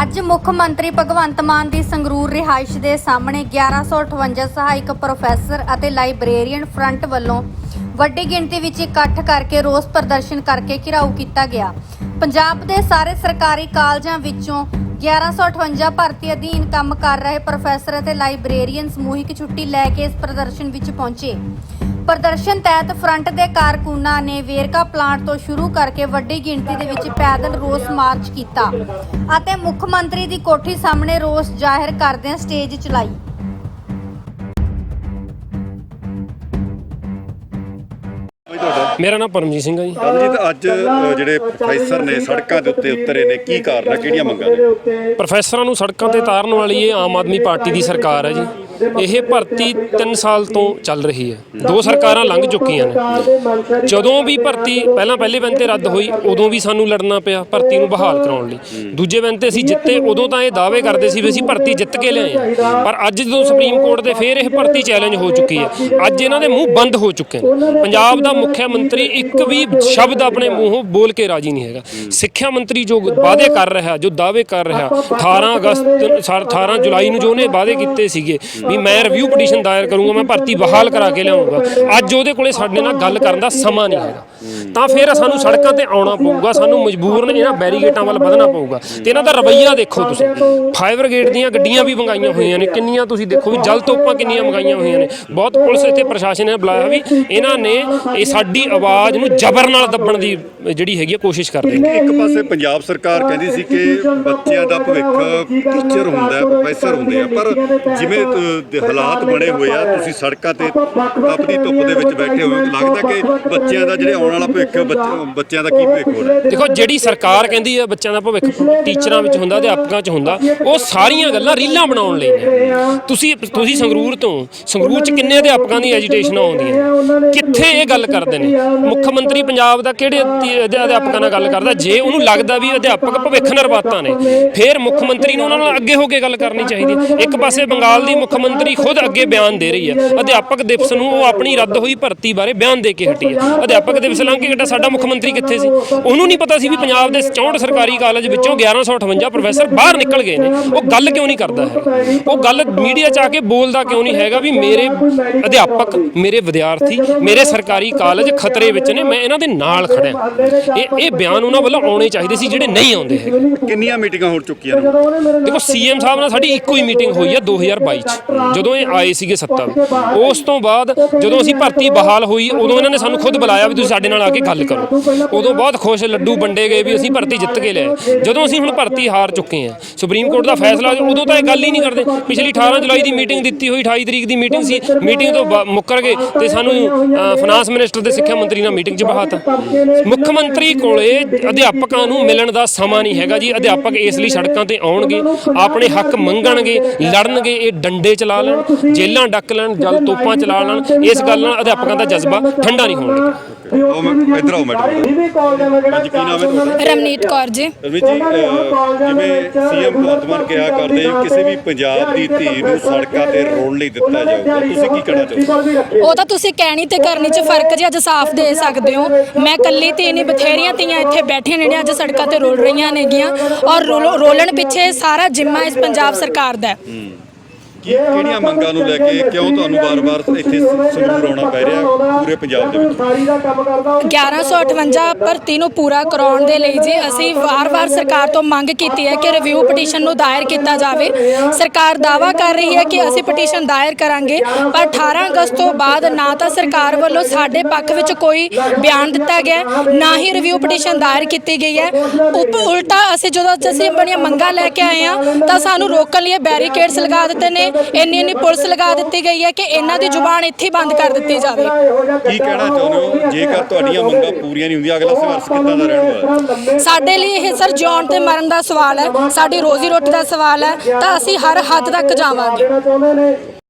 ਅੱਜ ਮੁੱਖ ਮੰਤਰੀ ਭਗਵੰਤ ਮਾਨ ਦੀ ਸੰਗਰੂਰ ਰਿਹਾਇਸ਼ ਦੇ ਸਾਹਮਣੇ 1158 ਸਹਾਇਕ ਪ੍ਰੋਫੈਸਰ ਅਤੇ ਲਾਇਬ੍ਰੇਰੀਅਨ ਫਰੰਟ ਵੱਲੋਂ ਵੱਡੀ ਗਿਣਤੀ ਵਿੱਚ ਇਕੱਠ ਕਰਕੇ ਰੋਸ ਪ੍ਰਦਰਸ਼ਨ ਕਰਕੇ ਘਿਰਾਓ ਕੀਤਾ ਗਿਆ। ਪੰਜਾਬ ਦੇ ਸਾਰੇ ਸਰਕਾਰੀ ਕਾਲਜਾਂ ਵਿੱਚੋਂ 1158 ਭਰਤੀ ਅਧੀਨ ਕੰਮ ਕਰ ਰਹੇ ਪ੍ਰੋਫੈਸਰ ਅਤੇ ਲਾਇਬ੍ਰੇਰੀਅਨ ਸਮੂਹਿਕ ਛੁੱਟੀ ਲੈ ਕੇ ਇਸ ਪ੍ਰਦਰਸ਼ਨ ਵਿੱਚ ਪਹੁੰਚੇ। ਪ੍ਰਦਰਸ਼ਨ ਤਹਿਤ ਫਰੰਟ ਦੇ ਕਾਰਕੁਨਾਂ ਨੇ ਵੇਰਕਾ ਪਲਾਂਟ ਤੋਂ ਸ਼ੁਰੂ ਕਰਕੇ ਵੱਡੀ ਗਿਣਤੀ ਦੇ ਵਿੱਚ ਪੈਦਲ ਰੋਸ ਮਾਰਚ ਕੀਤਾ ਅਤੇ ਮੁੱਖ ਮੰਤਰੀ ਦੀ ਕੋਠੀ ਸਾਹਮਣੇ ਰੋਸ ਜ਼ਾਹਿਰ ਕਰਦਿਆਂ ਸਟੇਜ ਚਲਾਈ। ਮੇਰਾ ਨਾਮ ਪਰਮਜੀਤ ਸਿੰਘ ਹੈ ਜੀ। ਅੱਜ ਅ, ਜਿਹੜੇ ਪ੍ਰੋਫੈਸਰ ਨੇ ਸੜਕਾਂ ਦੇ ਉੱਤੇ ਉਤਰੇ ਨੇ ਕੀ ਕਾਰਨ ਹੈ ਕਿਹੜੀਆਂ ਮੰਗਾਂ ਨੇ? ਪ੍ਰੋਫੈਸਰਾਂ ਨੂੰ ਸੜਕਾਂ ਤੇ ਤਾਰਨ ਵਾਲੀ ਇਹ ਆਮ ਆਦਮੀ ਪਾਰਟੀ ਦੀ ਸਰਕਾਰ ਹੈ ਜੀ। ਇਹ ਭਰਤੀ 3 ਸਾਲ ਤੋਂ ਚੱਲ ਰਹੀ ਹੈ। ਦੋ ਸਰਕਾਰਾਂ ਲੰਘ ਚੁੱਕੀਆਂ ਨੇ। ਜਦੋਂ ਵੀ ਭਰਤੀ ਪਹਿਲਾਂ ਪਹਿਲੇ ਬੈਂਚ ਤੇ ਰੱਦ ਹੋਈ ਉਦੋਂ ਵੀ ਸਾਨੂੰ ਲੜਨਾ ਪਿਆ ਭਰਤੀ ਨੂੰ ਬਹਾਲ ਕਰਾਉਣ ਲਈ। ਦੂਜੇ ਬੈਂਚ ਤੇ ਅਸੀਂ ਜਿੱਤੇ ਉਦੋਂ ਤਾਂ ਇਹ ਦਾਅਵੇ ਕਰਦੇ ਸੀ ਵੀ ਅਸੀਂ ਭਰਤੀ ਜਿੱਤ ਕੇ ਲਿਆਏ ਹਾਂ। ਪਰ ਅੱਜ ਜਦੋਂ ਸੁਪਰੀਮ ਕੋਰਟ ਦੇ ਫੇਰ ਇਹ ਭਰਤੀ ਚੈਲੰਜ ਹੋ ਚੁੱਕੀ ਹੈ। ਅੱਜ ਇਹਨਾਂ ਦੇ ਮੂੰਹ ਬੰਦ ਹੋ ਚੁੱਕੇ ਨੇ। ਪੰਜਾਬ ਦਾ ਮੁੱਖ ਮੰਤਰੀ ਇੱਕ ਵੀ ਸ਼ਬਦ ਆਪਣੇ ਮੂੰਹੋਂ ਬੋਲ ਕੇ ਰਾਜੀ ਨਹੀਂ ਹੈਗਾ। ਸਿੱਖਿਆ ਮੰਤਰੀ ਜੋ ਵਾਅਦੇ ਕਰ ਰਿਹਾ ਜੋ ਦਾਅਵੇ ਕਰ ਰਿਹਾ 18 ਅਗਸਤ ਸਾ- 18 ਜੁਲਾਈ ਨੂੰ ਜੋ ਉਹਨੇ ਵਾਅਦੇ ਕੀਤੇ ਸੀਗੇ ਵੀ ਮੈਂ ਰਿਵਿਊ ਪਟੀਸ਼ਨ ਦਾਇਰ ਕਰੂੰਗਾ, ਮੈਂ ਭਰਤੀ ਬਹਾਲ ਕਰਾ ਕੇ ਲਿਆਉਂਗਾ। ਅੱਜ ਉਹਦੇ ਕੋਲੇ ਸਾਡੇ ਨਾਲ ਗੱਲ ਕਰਨ ਦਾ ਸਮਾਂ ਨਹੀਂ ਹੈਗਾ। ਤਾਂ ਫਿਰ ਸਾਨੂੰ ਸੜਕਾਂ ਤੇ ਆਉਣਾ ਪਊਗਾ, ਸਾਨੂੰ ਮਜਬੂਰਨ ਇਹਨਾਂ ਬੈਰੀਗੇਟਾਂ ਵੱਲ ਵਧਣਾ ਪਊਗਾ। ਤੇ ਇਹਨਾਂ ਦਾ ਰਵੱਈਆ ਦੇਖੋ ਤੁਸੀਂ। ਫਾਇਰ ਬ੍ਰਿਗੇਡ ਦੀਆਂ ਗੱਡੀਆਂ ਵੀ ਮੰਗਾਈਆਂ ਹੋਈਆਂ ਨੇ। ਕਿੰਨੀਆਂ ਤੁਸੀਂ ਦੇਖੋ ਵੀ ਜਲ ਤੋਪਾਂ ਕਿੰਨੀਆਂ ਮੰਗਾਈਆਂ ਹੋਈਆਂ ਨੇ। ਬਹੁਤ ਪੁਲਿਸ ਇੱਥੇ ਪ੍ਰਸ਼ਾਸਨ ਨੇ ਬੁਲਾਇਆ ਵੀ ਇਹਨਾਂ ਨੇ ਇਹ ਸਾਡੀ ਆਵਾਜ਼ ਨੂੰ ਜ਼ਬਰ ਨਾਲ ਦੱਬਣ ਦੀ ਜਿਹੜੀ ਹੈਗੀ ਆ ਕੋਸ਼ਿਸ਼ ਕਰਦੇ ਨੇ। ਇੱਕ ਪਾਸੇ ਪੰਜਾਬ ਸਰਕਾਰ ਕਹਿੰਦੀ ਸੀ ਕਿ ਬੱਚਿਆਂ ਦਾ ਭਵਿੱਖ ਟੀਚਰ ਹੁੰਦਾ ਹੈ ਪ੍ਰੋਫੈਸਰ ਹੁੰਦੇ ਆ। ਪਰ ਜਿਵੇਂ ਦੇ ਹਾਲਾਤ ਬਣੇ ਹੋਏ ਆ ਤੁਸੀਂ ਸੜਕਾਂ ਤੇ ਤਪਦੀ ਧੁੱਪ ਦੇ ਵਿੱਚ ਬੈਠੇ ਹੋਏ ਹੋ ਲੱਗਦਾ ਕਿ ਬੱਚਿਆਂ ਦਾ ਜਿਹੜੇ ਆਉਣ ਵਾਲਾ ਭਵਿੱਖ ਬੱਚ- ਬੱਚਿਆਂ ਦਾ ਕੀ ਭਵਿੱਖ ਹੋਣਾ? ਹੈ ਦੇਖੋ ਜਿਹੜੀ ਸਰਕਾਰ ਕਹਿੰਦੀ ਹੈ ਬੱਚਿਆਂ ਦਾ ਭਵਿੱਖ ਟੀਚਰਾਂ ਵਿੱਚ ਹੁੰਦਾ ਅਧਿਆਪਕਾਂ 'ਚ ਹੁੰਦਾ ਉਹ ਸਾਰੀਆਂ ਗੱਲਾਂ ਰੀਲਾਂ ਬਣਾਉਣ ਲਈ ਨੇ। ਤੁਸੀਂ ਤੁਸੀਂ ਸੰਗਰੂਰ ਤੋਂ ਸੰਗਰੂਰ 'ਚ ਕਿੰਨੇ ਅਧਿਆਪਕਾਂ ਦੀ ਐਜੀਟੇਸ਼ਨ ਆਉਂਦੀਆਂ ਕਿੱਥੇ ਇਹ ਗੱਲ ਕਰਦੇ ਨੇ? ਮੁੱਖ ਮੰਤਰੀ ਪੰਜਾਬ ਦਾ ਕਿਹੜੇ ਅਧਿ- ਅਧਿ- ਅਧਿਆਪਕਾਂ ਨਾਲ ਗੱਲ ਕਰਦਾ? ਜੇ ਉਹਨੂੰ ਲੱਗਦਾ ਵੀ ਅਧਿਆਪਕ ਭਵਿੱਖ ਨਿਰਮਾਤਾ ਨੇ ਫਿਰ ਮੁੱਖ ਮੰਤਰੀ ਨੂੰ ਉਹਨਾਂ ਨਾਲ ਅੱਗੇ ਹੋ ਕੇ ਗੱਲ ਕਰਨੀ ਚਾਹੀਦੀ ਹੈ। ਇੱਕ ਪਾਸੇ ਬੰਗਾਲ ਦੀ ਮੁੱਖ ਮੰਤਰੀ ਖੁਦ ਅੱਗੇ ਬਿਆਨ ਦੇ ਰਹੀ ਹੈ। ਅਧਿਆਪਕ ਦਿਵਸ ਨੂੰ ਉਹ ਆਪਣੀ ਰੱਦ ਹੋਈ ਭਰਤੀ ਬਾਰੇ ਬਿਆਨ ਦੇ ਕੇ ਹਟੀ ਹੈ। ਅਧਿਆਪਕ ਦਿਵਸ ਲੰਘ ਕੇ ਹਟਾ ਸਾਡਾ ਮੁੱਖ ਮੰਤਰੀ ਕਿੱਥੇ ਸੀ? ਉਹਨੂੰ ਨਹੀਂ ਪਤਾ ਸੀ ਵੀ ਪੰਜਾਬ ਦੇ 64 ਸਰਕਾਰੀ ਕਾਲਜ ਵਿੱਚੋਂ 1158 ਪ੍ਰੋਫੈਸਰ ਬਾਹਰ ਨਿਕਲ ਗਏ ਨੇ। ਉਹ ਗੱਲ ਕਿਉਂ ਨਹੀਂ ਕਰਦਾ ਹੈ? ਉਹ ਗੱਲ ਮੀਡੀਆ 'ਚ ਆ ਕੇ ਬੋਲਦਾ ਕਿਉਂ ਨਹੀਂ ਹੈਗਾ ਵੀ ਮੇਰੇ ਅਧਿਆਪਕ ਮੇਰੇ ਵਿਦਿਆਰਥੀ ਮੇਰੇ ਸਰਕਾਰੀ ਕਾਲਜ ਖਤਰੇ ਵਿੱਚ ਨੇ ਮੈਂ ਇਹਨਾਂ ਦੇ ਨਾਲ ਖੜਿਆ ਇਹ ਇਹ ਬਿਆਨ ਉਹਨਾਂ ਵੱਲੋਂ ਆਉਣੇ ਚਾਹੀਦੇ ਸੀ ਜਿਹੜੇ ਨਹੀਂ ਆਉਂਦੇ ਹੈਗੇ। ਕਿੰਨੀਆਂ ਮੀਟਿੰਗਾਂ ਹੋ ਚੁੱਕੀਆਂ ਨੇ? ਦੇਖੋ ਸੀਐਮ ਸਾਹਿਬ ਨਾਲ ਸਾਡੀ ਇੱਕੋ ਹੀ ਮੀਟਿੰਗ ਹੋਈ ਹੈ 2022 ਚ। ਜਦੋਂ ਇਹ ਆਏ ਸੀਗੇ ਸੱਤਾ ਉਸ ਤੋਂ ਬਾਅਦ ਜਦੋਂ ਅਸੀਂ ਭਰਤੀ ਬਹਾਲ ਹੋਈ, ਉਦੋਂ ਇਹਨਾਂ ਨੇ ਸਾਨੂੰ ਖੁਦ ਬੁਲਾਇਆ ਵੀ ਤੁਸੀਂ ਸਾਡੇ ਨਾਲ ਆ ਕੇ ਗੱਲ ਕਰੋ। ਉਦੋਂ ਬਹੁਤ ਖੁਸ਼ ਲੱਡੂ ਵੰਡੇ ਗਏ ਵੀ ਅਸੀਂ ਭਰਤੀ ਜਿੱਤ ਕੇ ਲਿਆਏ। ਜਦੋਂ ਅਸੀਂ ਹੁਣ ਭਰਤੀ ਹਾਰ ਚੁੱਕੇ ਹਾਂ, ਸੁਪਰੀਮ ਕੋਰਟ ਦਾ ਫੈਸਲਾ, ਉਦੋਂ ਤਾਂ ਇਹ ਗੱਲ ਹੀ ਨਹੀਂ ਕਰਦੇ। ਪਿਛਲੀ 18 ਜੁਲਾਈ ਦੀ ਮੀਟਿੰਗ ਦਿੱਤੀ ਹੋਈ 28 ਤਰੀਕ ਦੀ ਮੀਟਿੰਗ ਸੀ, ਮੀਟਿੰਗ ਤੋਂ ਬਾ- ਮੁੱਕਰ ਗਏ ਤੇ ਸਾਨੂੰ ਫਾਈਨਾਂਸ ਮਿਨਿਸਟਰ ਤੇ ਸਿੱਖਿਆ ਮੰਤਰੀ ਨਾਲ ਮੀਟਿੰਗ 'ਚ ਬਹਾਤਾ। ਮੁੱਖ ਮੰਤਰੀ ਕੋਲੇ ਅਧਿਆਪਕਾਂ ਨੂੰ ਮਿਲਣ ਦਾ ਸਮਾਂ ਨਹੀਂ ਹੈਗਾ ਜੀ। ਅਧਿਆਪਕ ਇਸ ਲਈ ਸੜਕਾਂ ਤੇ ਆਉਣਗੇ, ਆਪਣੇ ਹੱਕ ਮੰਗਣਗੇ, ਲੜਨਗੇ, ਇਹ ਡੰਡੇ 'ਚ ਚਲਾ ਲੈਣ ਜੇਲਾਂ ਡੱਕ ਲੈਣ ਜਲ ਤੋਪਾਂ ਚਲਾ ਲੈਣ ਇਸ ਗੱਲ ਨਾਲ ਅਧਿਆਪਕਾਂ ਦਾ ਜਜ਼ਬਾ ਠੰਡਾ ਨਹੀਂ ਹੋਣ ਲੱਗਾ ਆਓ ਮੈਂ ਇੱਧਰ ਆਓ ਮੈਡਮ। ਅੱਜ ਕੀ ਨਾਮ ਹੈ ਤੁਹਾਡਾ? ਰਮਨੀਤ ਕੌਰ ਜੀ। ਰਵੀ ਜੀ ਅ, ਜਿਵੇਂ ਸੀਐਮ ਵਰਤਮਾਨ ਕਿਹਾ ਕਰਦੇ ਵੀ ਕਿਸੇ ਵੀ ਪੰਜਾਬ ਦੀ ਧੀ ਨੂੰ ਸੜਕਾਂ ਤੇ ਰੋਣ ਲਈ ਦਿੱਤਾ ਜਾਊਗਾ। ਤੁਸੀਂ ਕੀ ਕਹਿਣਾ ਚਾਹੁੰਦੇ ਹੋ ਉਹ ਤਾਂ ਤੁਸੀਂ ਕਹਿਣੀ ਤੇ ਕਰਨੀ ਚ ਫ਼ਰਕ ਜੀ ਅੱਜ ਸਾਫ਼ ਦੇ ਸਕਦੇ ਹੋ। ਮੈਂ ਕੱਲੀ ਧੀ ਨਹੀਂ ਬਥੇਰੀਆਂ ਧੀਆਂ ਇੱਥੇ ਬੈਠੀਆਂ ਨੇ ਅੱਜ ਸੜਕਾਂ ਤੇ ਰੋਲ ਰਹੀਆਂ ਨੇਗੀਆਂ। ਔਰ ਰੋਲ- ਰੋਲਣ ਪਿੱਛੇ ਸਾਰਾ ਜ਼ਿੰਮਾ ਇਸ ਪੰਜਾਬ ਸਰਕਾਰ ਦਾ ਹੈ। ਕੀ ਕਿਹੜੀਆਂ ਮੰਗਾਂ ਨੂੰ ਲੈ ਕੇ ਕਿਉਂ ਤੁਹਾਨੂੰ ਵਾਰ-ਵਾਰ ਇੱਥੇ ਸੰਗਰੂਰ ਆਉਣਾ ਪੈ ਰਿਹਾ ਪੂਰੇ ਪੰਜਾਬ ਦੇ ਵਿੱਚ। 1158 ਭਰਤੀ ਨੂੰ ਪੂਰਾ ਕਰਾਉਣ ਦੇ ਲਈ ਜੀ ਅਸੀਂ ਵਾਰ-ਵਾਰ ਸਰਕਾਰ ਤੋਂ ਮੰਗ ਕੀਤੀ ਹੈ ਕਿ ਰਿਵਿਊ ਪਟੀਸ਼ਨ ਨੂੰ ਦਾਇਰ ਕੀਤਾ ਜਾਵੇ। ਸਰਕਾਰ ਦਾਵਾ ਕਰ ਰਹੀ ਹੈ ਕਿ ਅਸੀਂ ਪਟੀਸ਼ਨ ਦਾਇਰ ਕਰਾਂਗੇ ਪਰ 18 ਅਗਸਤ ਤੋਂ ਬਾਅਦ ਨਾ ਤਾਂ ਸਰਕਾਰ ਵੱਲੋਂ ਸਾਡੇ ਪੱਖ ਵਿੱਚ ਕੋਈ ਬਿਆਨ ਦਿੱਤਾ ਗਿਆ ਨਾ ਹੀ ਰਿਵਿਊ ਪਟੀਸ਼ਨ ਦਾਇਰ ਕੀਤੀ ਗਈ ਹੈ। ਉਪ ਉਲਟਾ ਅਸੀਂ ਜਦੋਂ ਅਸੀਂ ਆਪਣੀਆਂ ਮੰਗਾਂ ਲੈ ਕੇ ਆਏ ਹਾਂ ਤਾਂ ਸਾਨੂੰ ਰੋਕਣ ਲਈ ਬੈਰੀਕੇਡਸ ਲਗਾ ਦਿੱਤੇ ਨੇ ਇੰਨੀ ਇੰਨੀ ਪੁਲਿਸ ਲਗਾ ਦਿੱਤੀ ਗਈ ਹੈ ਕਿ ਇਹਨਾਂ ਦੀ ਜ਼ੁਬਾਨ ਇੱਥੇ ਹੀ ਬੰਦ ਕਰ ਦਿੱਤੀ ਜਾਵੇ। ਕੀ ਕਹਿਣਾ ਚਾਹੁੰਦੇ ਹੋ? ਜੇਕਰ ਤੁਹਾਡੀਆਂ ਮੰਗਾਂ ਪੂਰੀਆਂ ਨਹੀਂ ਹੁੰਦੀਆਂ ਅਗਲਾ ਸੰਘਰਸ਼ ਕਿੱਦਾਂ ਦਾ ਰਹਿਣ ਵਾਲਾ? ਹੈ ਸਾਡੇ ਲਈ ਇਹ ਸਰ ਜਿਉਣ ਤੇ ਮਰਨ ਦਾ ਸਵਾਲ ਹੈ ਸਾਡੀ ਰੋਜ਼ੀ ਰੋਟੀ ਦਾ ਸਵਾਲ ਹੈ ਤਾਂ ਅਸੀਂ ਹਰ ਹੱਦ ਤੱਕ ਜਾਵਾਂਗੇ।